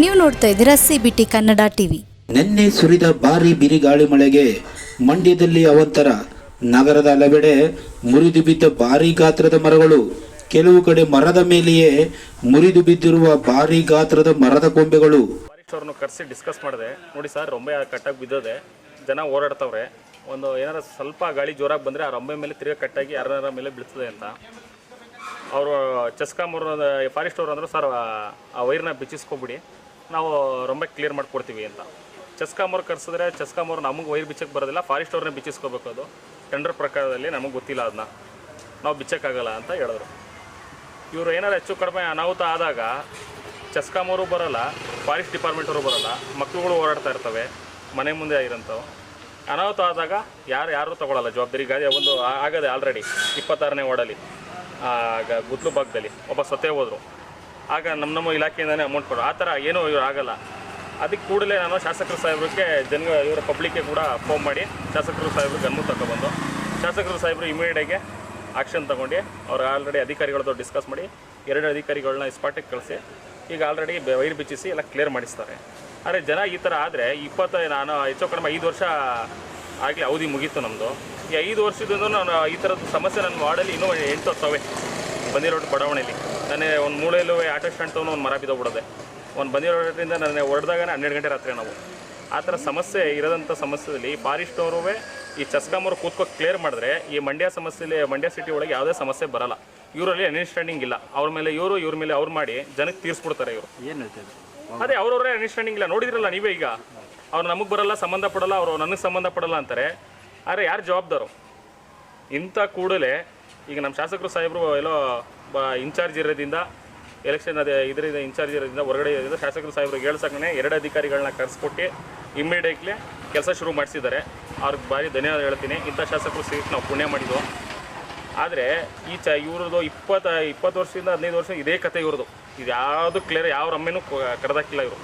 ನೀವು ನೋಡ್ತಾ ಇದ್ದೀರಾ C B T Kannada TV. ನಿನ್ನೆ ಸುರಿದ ಭಾರಿ ಬಿರಿಗಾಳಿ ಮಳೆಗೆ ಮಂಡ್ಯದಲ್ಲಿ ಅವಂತರ ನಗರದ ಹಲವೆಡೆ ಮುರಿದು ಬಿದ್ದ ಭಾರಿ ಗಾತ್ರದ ಮರಗಳು ಕೆಲವು ಕಡೆ ಮರದ ಮೇಲೆಯೇ ಮುರಿದು ಬಿದ್ದಿರುವ ಭಾರಿ ಗಾತ್ರದ ಮರದ ಕೊಂಬೆಗಳು. ಅವ್ರನ್ನು ಕರೆಸಿ ಡಿಸ್ಕಸ್ ಮಾಡಿದೆ. ನೋಡಿ ಸರ್ ರೊಂಬೆ ಕಟ್ಟಾಗಿ ಬಿದ್ದದೆ. ಜನ ಓಡಾಡ್ತವ್ರೆ. ಒಂದು ಏನಾರ ಸ್ವಲ್ಪ ಗಾಳಿ ಜೋರಾಗಿ ಬಂದರೆ ಆ ರೊಂಬೆ ಮೇಲೆ ತಿರ್ಗಾ ಕಟ್ಟಾಗಿ ಯಾರ ಮೇಲೆ ಬೀಳ್ತದೆ ಅಂತ. ಅವರು ಚಸ್ಕಾಮೂರು ಫಾರೆಸ್ಟ್ ಅವರು ಅಂದರು ಸರ್ ಆ ವೈರ್ನ ಬಿಚ್ಚಿಸ್ಕೊಬಿಡಿ. ನಾವು ರೊಂಬೆ ಕ್ಲಿಯರ್ ಮಾಡಿಕೊಡ್ತೀವಿ ಅಂತ. ಚೆಸ್ಕಾಮೂರ್ ಕರ್ಸಿದ್ರೆ ಮೋರ್ ನಮಗೆ ವೈರ್ ಬಿಚ್ಚಕ್ಕೆ ಬರೋದಿಲ್ಲ ಫಾರೆಸ್ಟ್ ಅವ್ರನ್ನೇ ಬಿಚ್ಚಿಸ್ಕೋಬೇಕು ಅದು. ಟೆಂಡರ್ ಪ್ರಕಾರದಲ್ಲಿ ನಮಗೆ ಗೊತ್ತಿಲ್ಲ ಅದನ್ನ ನಾವು ಬಿಚ್ಚಕ್ಕಾಗಲ್ಲ ಅಂತ ಹೇಳಿದ್ರು. ಇವರು ಏನಾರು ಹೆಚ್ಚು ಕಡಿಮೆ ಅನಾಹುತ ಆದಾಗ ಚೆಸ್ಕಾಮವರು ಬರಲ್ಲ ಫಾರೆಸ್ಟ್ ಡಿಪಾರ್ಟ್ಮೆಂಟವರು ಬರಲ್ಲ ಮಕ್ಕಳುಗಳು ಓಡಾಡ್ತಾ ಇರ್ತವೆ, ಮನೆ ಮುಂದೆ ಆಗಿರೋಂಥವು ಅನಾಹುತ ಆದಾಗ ಯಾರು ಯಾರು ತಗೊಳ್ಳಲ್ಲ ಜವಾಬ್ದಾರಿ ಗಾದೆ ಒಂದು ಆಗದೆ ಆಲ್ರೆಡಿ ಇಪ್ಪತ್ತಾರನೇ ಓಡಲಿ ಗುದ್ಲು ಭಾಗದಲ್ಲಿ ಒಬ್ಬ ಸತ್ತೇ ಹೋದರು. ಆಗ ನಮ್ಮ ನಮ್ಮ ಇಲಾಖೆಯಿಂದನೇ ಅಮೌಂಟ್ ಕೊಡು ಆ ಥರ ಏನೂ ಇವ್ರು ಆಗಲ್ಲ. ಅದಕ್ಕೆ ಕೂಡಲೇ ನಾನು ಶಾಸಕರು ಸಾಹೇಬ್ರಿಗೆ ಜನ ಇವರ ಪಬ್ಲಿಕ್ಗೆ ಕೂಡ ಫೋನ್ ಮಾಡಿ ಶಾಸಕರು ಸಾಹೇಬ್ರಿಗೆ ಗಮನ ತಗೊಬಂದು ಶಾಸಕರು ಸಾಹೇಬ್ರು ಇಮಿಡಿಯೇಟಾಗಿ ಆಕ್ಷನ್ ತೊಗೊಂಡು ಅವ್ರು ಆಲ್ರೆಡಿ ಅಧಿಕಾರಿಗಳದ್ದು ಡಿಸ್ಕಸ್ ಮಾಡಿ ಎರಡು ಅಧಿಕಾರಿಗಳನ್ನ ಸ್ಪಾಟಿಗೆ ಕಳಿಸಿ, ಈಗ ಆಲ್ರೆಡಿ ವೈರ್ ಬಿಚ್ಚಿಸಿ ಎಲ್ಲ ಕ್ಲಿಯರ್ ಮಾಡಿಸ್ತಾರೆ. ಆದರೆ ಜನ ಈ ಥರ ಆದರೆ ಇಪ್ಪತ್ತ ನಾನು ಹೆಚ್ಚು ಕಡಿಮೆ ಐದು ವರ್ಷ ಆಗಲಿ ಅವಧಿ ಮುಗೀತು ನಮ್ಮದು ಈ ಐದು ವರ್ಷದಿಂದ ನಾನು ಈ ಥರದ ಸಮಸ್ಯೆ ನನ್ನ ವಾರ್ಡಲ್ಲಿ ಇನ್ನೂ ಎಂಟು ಹತ್ತವೆ. ಬಂದಿರೋ ಬಡಾವಣೆಯಲ್ಲಿ. ನಾನೇ ಒಂದು ಮೂಳೆಯಲ್ಲೂ ಆಟೋ ಸ್ಟ್ಯಾಂಡ್ ತೊಗೊಂಡು ಒಂದು ಮರ ಬಿದ್ದೋಗ್ಬಿಡೋದೆ. ಒಂದು ಬಂದಿರೋದ್ರಿಂದ ನನಗೆ ಹೊಡೆದಾಗನೇ ಹನ್ನೆರಡು ಗಂಟೆ ರಾತ್ರಿ ನಾವು. ಆ ಥರ ಸಮಸ್ಯೆ ಇರೋದಂಥ ಸಮಸ್ಯೆಯಲ್ಲಿ ಫಾರೆಸ್ಟ್ ಅವರು ಈ ಚಸ್ಕಾಮರು ಕೂತ್ಕೋ ಕ್ಲಿಯರ್ ಮಾಡಿದ್ರೆ ಈ ಮಂಡ್ಯ ಸಮಸ್ಯೆಯಲ್ಲಿ ಮಂಡ್ಯ ಸಿಟಿ ಒಳಗೆ ಯಾವುದೇ ಸಮಸ್ಯೆ ಬರಲ್ಲ. ಇವರಲ್ಲಿ ಅಂಡರ್ಸ್ಟ್ಯಾಂಡಿಂಗ್ ಇಲ್ಲ. ಅವ್ರ ಮೇಲೆ ಇವರು ಇವ್ರ ಮೇಲೆ ಅವ್ರು ಮಾಡಿ ಜನಕ್ಕೆ ತೀರಿಸ್ಬಿಡ್ತಾರೆ ಇವರು. ಏನು ಹೇಳ್ತಾರೆ ಅದೇ ಅವ್ರವ್ರೇ ಅಂಡರ್ಸ್ಟ್ಯಾಂಡಿಂಗ್ ಇಲ್ಲ. ನೋಡಿದ್ರಲ್ಲ ನೀವೇ ಈಗ. ಅವ್ರು ನಮಗೆ ಬರಲ್ಲ ಸಂಬಂಧ ಪಡಲ್ಲ ಅವರು ನನಗೆ ಸಂಬಂಧ ಪಡಲ್ಲ ಅಂತಾರೆ. ಆದರೆ ಯಾರು ಜವಾಬ್ದಾರು? ಇಂಥ ಕೂಡಲೇ ಈಗ ನಮ್ಮ ಶಾಸಕರು ಸಾಹೇಬರು ಎಲ್ಲೋ ಬ ಇನ್ಚಾರ್ಜ್ ಇರೋದ್ರಿಂದ ಎಲೆಕ್ಷನ್ ಅದೇ ಇದರಿಂದ ಇನ್ಚಾರ್ಜ್ ಇರೋದ್ರಿಂದ ಹೊರಗಡೆ ಇರೋದ್ರಿಂದ ಶಾಸಕರು ಸಾಹೇಬ್ರಿಗೆ ಹೇಳ್ಸಕ್ಕನೆ ಎರಡು ಅಧಿಕಾರಿಗಳನ್ನ ಕರೆಸ್ಕೊಟ್ಟು ಇಮ್ಮಿಡಿಯೇಟ್ಲಿ ಕೆಲಸ ಶುರು ಮಾಡಿಸಿದ್ದಾರೆ. ಅವ್ರಿಗೆ ಭಾರಿ ಧನ್ಯವಾದ ಹೇಳ್ತೀನಿ. ಇಂಥ ಶಾಸಕರು ಸೀಟ್ ನಾವು ಪುಣ್ಯ ಮಾಡಿದ್ವು. ಆದರೆ ಈ ಚ ಇವ್ರದ್ದು ಇಪ್ಪತ್ತ ಇಪ್ಪತ್ತು ವರ್ಷದಿಂದ ಹದಿನೈದು ವರ್ಷ ಇದೇ ಕತೆ ಇವ್ರದ್ದು. ಇದು ಯಾವುದು ಕ್ಲಿಯರ್ ಯಾವ ರಮ್ಮೆನೂ ಕರೆದಾಕಿಲ್ಲ ಇವರು.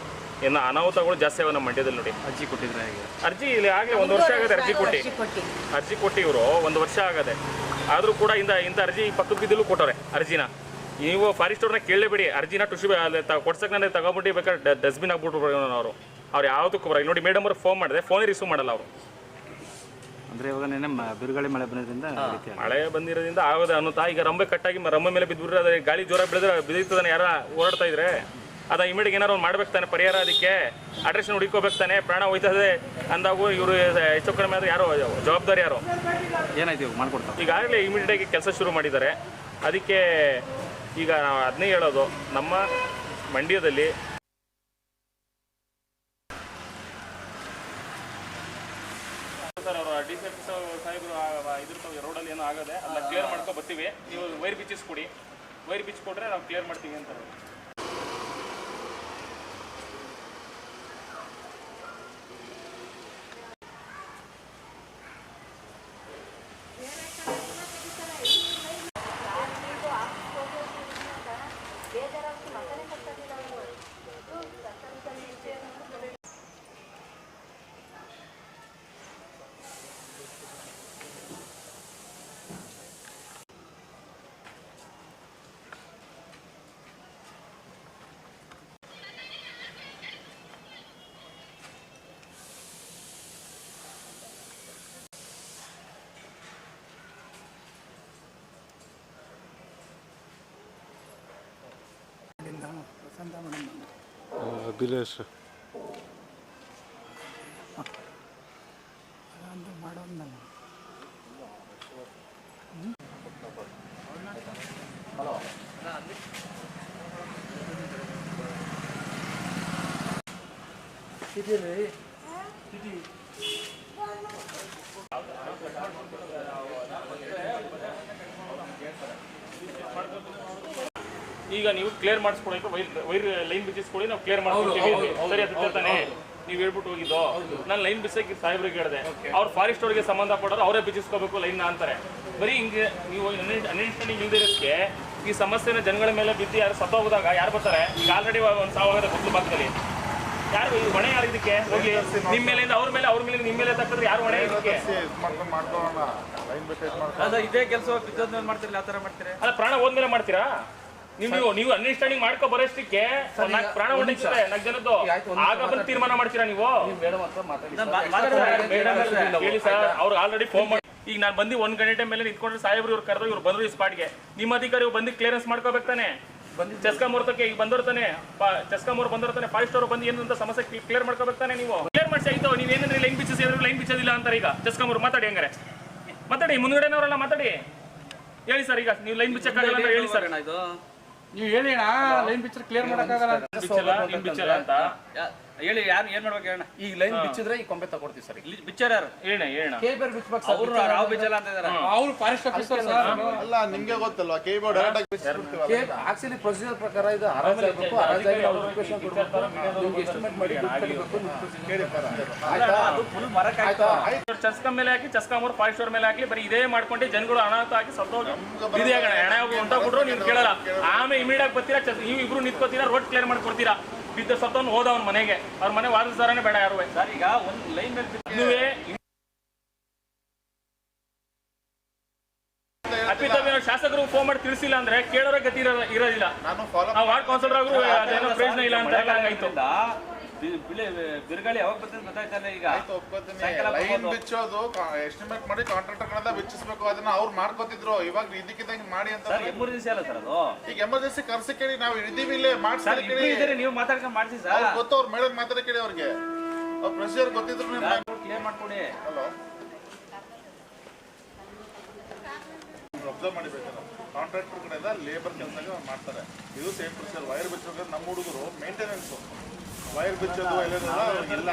ಇನ್ನು ಅನಾಹುತಗಳು ಜಾಸ್ತಿ ಅವ ನಮ್ಮ ಮಂಡ್ಯದಲ್ಲಿ ನೋಡಿ. ಅರ್ಜಿ ಕೊಟ್ಟಿದ್ರೆ ಹೇಗೆ? ಅರ್ಜಿ ಇಲ್ಲಿ ಆಗಲೇ ಒಂದು ವರ್ಷ ಆಗದೆ ಅರ್ಜಿ ಕೊಟ್ಟು. ಅರ್ಜಿ ಕೊಟ್ಟು ಇವರು. ಒಂದು ವರ್ಷ ಆಗದೆ. ಆದರೂ ಕೂಡ ಇಂದ ಇಂಥ ಅರ್ಜಿ ಪಕ್ಕದ ಬಿದ್ದಲು ಕೊಟ್ಟವ್ರೆ ಅರ್ಜಿನ. ನೀವು ಫಾರೆಸ್ಟ್ ಅವ್ರನ್ನ ಕೇಳಲೇಬೇಡಿ ಅರ್ಜಿನ ಟುಶಿ ಕೊಡ್ಸಕ್ಕೆ ನಾನು ತಗೊಬಿಟ್ಟು ಬೇಕಾದ್ರೆ ಡಸ್ಟ್ಬಿನ್ ಆಗ್ಬಿಟ್ರು ಅವರು. ಅವ್ರು ಯಾವುದಕ್ಕೂ ಬರ ನೋಡಿ ಮೇಡಮ್ ಅವ್ರು ಫೋನ್ ಮಾಡಿದೆ ಫೋನೇ ರಿಸೀವ್ ಮಾಡಲ್ಲ ಅವರು. ಅಂದರೆ ಇವಾಗ ನೆನೆ ಬಿರುಗಾಳಿ ಮಳೆ ಆಗಿದೆ. ಮಳೆ ಬಂದಿರೋದ್ರಿಂದ ಆಗೋದೇ ಅನ್ನುತ್ತಾ ಈಗ ರಂಬೆ ಕಟ್ಟಾಗಿ ರಂಬೆ ಮೇಲೆ ಬಿದ್ದುಬಿಟ್ರೆ ಅದೇ ಗಾಳಿ ಜೋರಾಗಿ ಬೆಳೆದ್ರೆ ಬಿದ್ದಿರ್ತದಾನೆ ಯಾರ ಓಡಾಡ್ತಾ ಇದ್ರೆ. ಅದ ಇಮಿಡಿಯೇಟ್ ಏನಾರು ಒಂದು ಮಾಡ್ಬೇಕು ತಾನೆ ಪರಿಹಾರ ಅದಕ್ಕೆ ಅಡ್ರೆಸ್ ಹುಡುಕೋಬೇಕು ತಾನೆ ಪ್ರಾಣ ಹೋಯ್ತದೆ ಅಂದಾಗ ಇವರು ಹೆಚ್ಚು ಕಡಿಮೆ ಆದ್ರೆ ಯಾರು ಜವಾಬ್ದಾರಿ ಯಾರು. ಏನಾಯ್ತು ಮಾಡ್ಕೊಡ್ತಾರೆ ಈಗಾಗಲೇ ಇಮಿಡಿಯೇಟಾಗಿ ಕೆಲಸ ಶುರು ಮಾಡಿದ್ದಾರೆ. ಅದಕ್ಕೆ ಈಗ ನಾವು ಅದನ್ನೇ ಹೇಳೋದು ನಮ್ಮ ಮಂಡ್ಯದಲ್ಲಿ ಸರ್ ಅವರು ಡಿ ಸಿ ಸಾಹೇಬರು ಇದ್ರ ರೋಡಲ್ಲಿ ಏನೋ ಆಗದೆ ಅದನ್ನ ಕ್ಲಿಯರ್ ಮಾಡ್ಕೊ ಬರ್ತೀವಿ. ನೀವು ವೈರ್ ಬಿಚ್ಚಿಸ್ಕೊಡಿ ವೈರ್ ಬಿಚ್ ಕೊಟ್ರೆ ನಾವು ಕ್ಲಿಯರ್ ಮಾಡ್ತೀವಿ ಅಂತ ಅಭಿಲಾಷ್ ಈಗ ನೀವು ಕ್ಲಿಯರ್ ಮಾಡಿಸ್ಕೊಳಕ್ಕೆ ವೈರ್ ವೈರ್ ಲೈನ್ ಬಿಚ್ಚಿಸ್ಕೊಳ್ಳಿ ನಾವು ಕ್ಲಿಯರ್ ಮಾಡ್ಕೊಳ್ತೀವಿ. ಸರಿ ಅದು ತಾನೆ ನೀವು ಹೇಳ್ಬಿಟ್ಟು ಹೋಗಿದ್ದು. ನಾನು ಲೈನ್ ಬಿಸಾಕಿ ಸಾಹೇಬ್ರಿಗೆ ಹೇಳಿದೆ. ಅವ್ರು ಫಾರೆಸ್ಟ್ ಅವ್ರಿಗೆ ಸಂಬಂಧ ಪಡೋರು ಅವರೇ ಬಿಚ್ಚಿಸ್ಕೋಬೇಕು ಲೈನ್ ಅಂತಾರೆ. ಬರೀ ಹಿಂಗೆ ನೀವು ಅಂಡರ್ಸ್ಟ್ಯಾಂಡಿಂಗ್ ಇಲ್ದಿರೋದಕ್ಕೆ ಈ ಸಮಸ್ಯೆನ ಜನಗಳ ಮೇಲೆ ಬಿದ್ದು ಯಾರು ಸತ್ತೋಗಿದಾಗ ಯಾರು ಬರ್ತಾರೆ? ಈಗ ಆಲ್ರೆಡಿ ಒಂದು ಸಾವಿರ ಗೊತ್ತು ಭಾಗದಲ್ಲಿ. ಯಾರು ಈ ಹೊಣೆ ಯಾರು ಇದಕ್ಕೆ? ಹೋಗಿ ನಿಮ್ಮ ಮೇಲಿಂದ ಅವ್ರ ಮೇಲೆ ಅವ್ರ ಮೇಲೆ ನಿಮ್ಮ ಮೇಲೆ ತಕ್ಕಂದ್ರೆ ಯಾರು ಹೊಣೆ ಇದಕ್ಕೆ? ಅದ ಇದೇ ಕೆಲಸ ಬಿದ್ದ ಮಾಡ್ತಿರಲ್ಲ ಆ ಥರ ಮಾಡ್ತೀರಾ? ಅಲ್ಲ ಪ್ರಾಣ ಹೋದ್ಮೇಲೆ ಮಾಡ್ತೀರಾ? ನೀವು ನೀವು ನೀವು ಅಂಡರ್ಸ್ಟ್ಯಾಂಡಿಂಗ್ ಮಾಡ್ಕೊ ಬರೋಷ್ಟಕ್ಕೆ ನಾಲ್ಕು ಪ್ರಾಣ ಹೊಂದಿಸ್ತಾರೆ ನಾಲ್ಕು ಜನದ್ದು. ಆಗ ಬಂದು ತೀರ್ಮಾನ ಮಾಡ್ತೀರಾ ನೀವು? ಹೇಳಿ ಸರ್ ಅವ್ರು ಆಲ್ರೆಡಿ ಫೋನ್ ಮಾಡಿ ಈಗ ನಾನು ಬಂದು ಒಂದ್ ಗಂಟೆ ಮೇಲೆ ನಿಂತ್ಕೊಂಡ್ರೆ ಸಾಹೇಬ್ರು ಇವ್ರು ಕರೆದ್ರು ಇವ್ರು ಬಂದ್ರು ಈ ಸ್ಪಾಟ್ಗೆ ನಿಮ್ಮ ಅಧಿಕಾರಿ ಬಂದು ಕ್ಲಿಯರೆನ್ಸ್ ಮಾಡ್ಕೋಬೇಕು ತಾನೆ? ಚಸ್ಕಾ ಮುಹೂರ್ತಕ್ಕೆ ಈಗ ಬಂದಿರ್ತಾನೆ ಚಸ್ಕಾ ಮೂರ್ ಬಂದಿರ್ತಾನೆ ಫೈವ್ ಅವರು ಬಂದು ಏನಂತ ಸಮಸ್ಯೆ ಕ್ಲಿಯರ್ ಮಾಡ್ಕೋಬೇಕು ತಾನೆ ನೀವು? ಕ್ಲಿಯರ್ ಮಾಡಿಸಿ ಆಯ್ತು. ನೀವು ಏನಂದ್ರೆ ಲೈನ್ ಬಿಚ್ಚಿಸಿ ಲೈನ್ ಬಿಚ್ಚೋದಿಲ್ಲ ಅಂತಾರೆ ಈಗ. ಚಸ್ಕಾ ಮೂರ್ ಮಾತಾಡಿ ಹಂಗಾರೆ. ಮಾತಾಡಿ ಮುಂದ್ಗಡೆನವರೆಲ್ಲ ಮಾತಾಡಿ. ಹೇಳಿ ಸರ್ ಈಗ ನೀವು ಲೈನ್ ಬಿಚ್ಚಕ್ಕಾಗಲ್ಲ ಅಂತ ಹೇಳಿ ಸರ್. ಇದು ನೀವು ಹೇಳಿ ಅಣ್ಣ ಲೈನ್ ಬಿಚ್ಚರ್ ಕ್ಲಿಯರ್ ಮಾಡಕ್ಕಾಗಲ್ಲ ಬಿಚ್ಚಲ್ಲ ಅಂತ. ಹೇಳಿ ಯಾರು ಏನ್ ಮಾಡ್ಬೇಕು ಹೇಳಣ್ಣ? ಈಗ ಲೈನ್ ಬಿಚ್ಚಿದ್ರೆ ಈ ಕೊಂಬೆ ತಗೊಡ್ತೀವಿ ಸರ್ ಇಲ್ಲಿ ಬಿಚ್ಚರ್ ಯಾರು? ಹೇಳಣ್ಣ ಹೇಳಣ್ಣ. ಕೆ ಬೇರ್ ಬಿಚ್ಬೇಕು ಸರ್ ಅವ್ರು ರಾವ್ ಬಿಚ್ಚಲ್ಲ ಅಂತ ಇದಾರೆ. ಅವ್ರು ಫಾರೆಸ್ಟ್ ಆಫೀಸರ್ ಸರ್. ಅಲ್ಲ ನಿಮ್ಗೆ ಗೊತ್ತಲ್ವಾ? ಕೈ ಡೈರೆಕ್ಟ್ ಆಗಿ ಆಕ್ಚುಲಿ ಪ್ರೊಸೀಜರ್ ಪ್ರಕಾರ ಇದು ಹರಾಜ್ ಆಗಬೇಕು ಹರಾಜಾಗಿ ನಾವು ರಿಕ್ವೆಷನ್ ಕೊಡಬೇಕು. ನಿಮ್ಗೆ ಎಸ್ಟಿಮೇಟ್ ಮಾಡಿ ದುಡ್ಡು ಕಟ್ಟಬೇಕು ಆಯ್ತಾ? ಅದು ಫುಲ್ ಮರಕ್ ಆಯ್ತು? ಚಸ್ಕಾ ಮೇಲೆ ಹಾಕಿ ಚಸ್ಕಾ ಮೂರು ಫಾರೆಸ್ಟ್ ಅವ್ರ ಮೇಲೆ ಹಾಕಿ ಬರೀ ಇದೇ ಮಾಡ್ಕೊಂಡು ಜನಗಳು ಅನಾಹುತ ಹಾಕಿ ಸತ್ತೋಗಿ ಹಣ ಆಗೋಣ ಹಣ ಹೊಂಟೋಗ್ಬಿಟ್ರು ನೀವು ಕೇಳಲ್ಲ. ಆಮೇಲೆ ಇಮಿಡಿಯೇಟ್ ಬರ್ತೀರಾ? ಚಸ್- ನೀವು ಇಬ್ರು ನಿಂತ್ಕೋತೀರಾ? ರೋಡ್ ಕ್ಲಿಯರ್ ಮಾಡ್ಕೊಡ್ತೀರಾ? ಬಿದ್ದ ಸತ್ತವನು ಹೋದ ಅವ್ನ ಮನೆಗೆ. ಅವ್ರ ಮನೆ ವಾದಿಸ್ತಾರನೇ ಬೇಡ ಯಾರು ಸರ್ ಈಗ ಒಂದು ಲೈನ್ ಮೇಲೆ ನೀವೇ ಶಾಸಕರು ಫೋನ್ ಮಾಡಿ ತಿಳಿಸಿಲ್ಲ ಅಂದ್ರೆ ಕೇಳೋರ ಗತಿ ಇರೋ- ಇರೋದಿಲ್ಲ ನಾವು ವಾರ್ಡ್ ಕೌನ್ಸಿಲರ್ ಆದ್ರೂ ಪ್ರಯೋಜನ ಇಲ್ಲ ಅಂತ ಬಿಳಿ- ಬಿರುಗಾಳಿ ಯಾವಾಗ ಬರ್ತದೆ ಗೊತ್ತಾಯ್ತಲ್ಲ ಈಗ? ಲೈನ್ ಬಿಚ್ಚೋದು ಎಸ್ಟಿಮೇಟ್ ಮಾಡಿ ಕಾಂಟ್ರಾಕ್ಟರ್ಗಳೆಲ್ಲ ಬಿಚ್ಚಿಸ್ಬೇಕು ಅದನ್ನ ಅವ್ರು ಮಾಡ್ಕೋತಿದ್ರು. ಇವಾಗ ಇದಕ್ಕಿದ್ದಂಗೆ ಮಾಡಿ ಅಂತ ಎಮರ್ಜೆನ್ಸಿ ಅಲ್ಲ ಸರ್ ಅದು? ಈಗ ಎಮರ್ಜೆನ್ಸಿ ಕರ್ಸಿ ಕೇಳಿ ನಾವು ಇದೀವಿ ಇಲ್ಲೇ ಮಾಡ್ಸಿ ಕೇಳಿ. ನೀವು ಮಾತಾಡ್ಕೊಂಡು ಮಾಡ್ಸಿ ಸರ್. ಗೊತ್ತು ಅವ್ರು ಮೇಡಮ್ ಮಾತಾಡ ಕೇಳಿ ಅವ್ರಿಗೆ. ಅವ್ರ ಪ್ರೊಸೀಜರ್ ಗೊತ್ತಿದ್ರು ಕ್ಲಿಯರ್ ಮಾಡ್ಕೊಡಿ. ಹಲೋ. ಅಬ್ಸರ್ವ್ ಮಾಡಿಬೇಕಲ್ಲ ಕಾಂಟ್ರಾಕ್ಟರ್ ಕಡೆಯಿಂದ ಲೇಬರ್ ಕೆಲಸ ಮಾಡ್ತಾರೆ. ಇದು ಸೇಮ್ ಪ್ರೊಸೀಜರ್ ವೈರ್ ಬಿಚ್ಚೋಕೆ ನಮ್ಮ ಹುಡುಗರು ಮೇಂಟೆನೆನ್ಸ್ ವೈರ್ ಬಿಚ್ಚೋದು ಎಲ್ಲ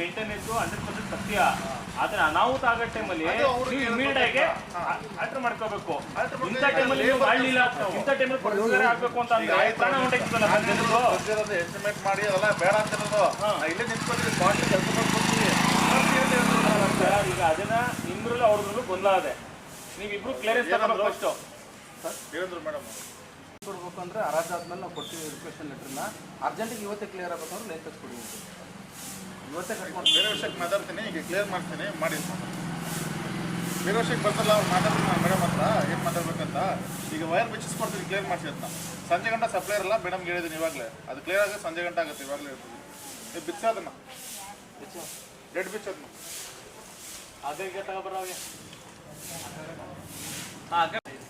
ಮೇಂಟೆನೆನ್ಸ್ ಹಂಡ್ರೆಡ್ ಪರ್ಸೆಂಟ್ ಸತ್ಯ. ಆದ್ರೆ ಅನಾಹುತ ಆಗೋ ಟೈಮಲ್ಲಿ ಅದು ನೀವು ಇಮಿಡಿಯೇಟ್ ಆಗಿ ಆಲ್ಟರ್ ಮಾಡ್ಕೋಬೇಕು. ಇಂಥ ಟೈಮಲ್ಲಿ ನೀವು ಮಾಡಲಿಲ್ಲ ಇಂಥ ಟೈಮಲ್ಲಿ ಪ್ರೊಸೀಜರ್ ಆಗ್ಬೇಕು ಅಂತ ಅಂದ್ರೆ ಪ್ರಾಣ ಹೊಂಟಾಯ್ತದಲ್ಲ ಜನರು? ಎಸ್ಟಿಮೇಟ್ ಮಾಡಿ ಅದೆಲ್ಲ ಬೇಡ ಅಂತ ಇರೋದು. ಇಲ್ಲೇ ನಿಂತ್ಕೊಳ್ತೀವಿ ಸ್ಪಾಟ್ ಕೆಲಸ ಮಾಡ್ಕೊಡ್ತೀವಿ ಈಗ ಅದನ್ನ ನಿಮ್ದ್ರಲ್ಲೂ ಅವ್ರದ್ರಲ್ಲೂ ಗೊಂದಲ ಇದೆ. ನೀವಿಬ್ರು ಕ್ಲಿಯರೆನ್ಸ್ ತಗೋಬೇಕು ಫಸ್ಟ್ ಹೇಳಿದ್ರು ಮೇಡಮ್ ಕೊಡ್ಬೇಕು ಅಂದರೆ ಆದ್ಮೇಲೆ ನಾವು ಕೊಡ್ತೀವಿ ರಿಕ್ವೆಷನ್ ಲೆಟ್ರನ್ನ ಅರ್ಜೆಂಟಿಗೆ ಇವತ್ತೇ ಕ್ಲಿಯರ್ ಆಗಬೇಕಂದ್ರೆ ಲೈನ್ ಟಚ್ ಕೊಡಿ ಇವತ್ತೇ ಕರ್ಕೊಂಡು ಮಾಡಿ ಬೇರೆ ವಿಷಯಕ್ಕೆ ಮಾತಾಡ್ತೀನಿ ಈಗ ಕ್ಲಿಯರ್ ಮಾಡ್ತೀನಿ ಮಾಡಿ ಬೇರೆ ವಿಷಯಕ್ಕೆ ಬರ್ತಲ್ಲ ಅವ್ರು ಮಾತಾಡ್ತೀನಿ ನಾನು ಮೇಡಮ್ ಹತ್ರ ಏನು ಮಾತಾಡ್ಬೇಕಂತ. ಈಗ ವೈರ್ ಬಿಚ್ಚಿಸ್ಕೊಡ್ತೀನಿ ಕ್ಲಿಯರ್ ಮಾಡಿಸಿ ಅಂತ. ಸಂಜೆ ಗಂಟ ಸಪ್ಲೈರ್ ಅಲ್ಲ ಮೇಡಮ್ಗೆ ಹೇಳಿದ್ದೀನಿ ಇವಾಗಲೇ. ಅದು ಕ್ಲಿಯರ್ ಆಗಿ ಸಂಜೆ ಗಂಟೆ ಆಗುತ್ತೆ ಇವಾಗಲೇ ಇರ್ತದೆ ನೀವು ಬಿಚ್ಚೋದನ್ನ ರೆಡ್ ಬಿಚ್ಚೋದನ್ನ ಅದಕ್ಕೆ ಬರೋ ಹಾಗೆ. ರೆಡ್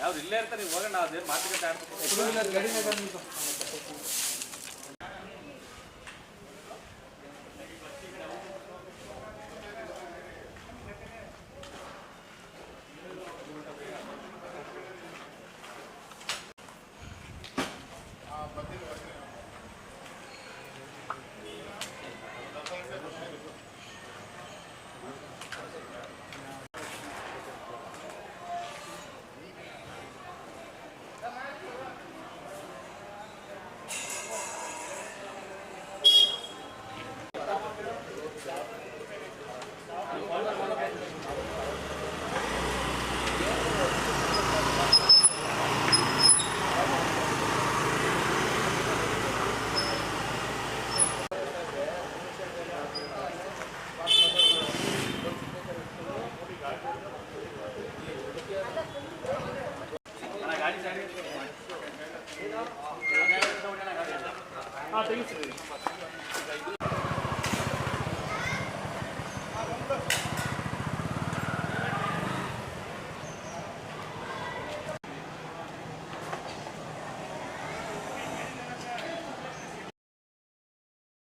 ಯಾವ್ದು ಇಲ್ಲೇ ಇರ್ತಾರೆ ನೀವು ಹೋಗೋಣ ಅದೇ ಮಾತುಕತೆ Ah, tem isso mesmo.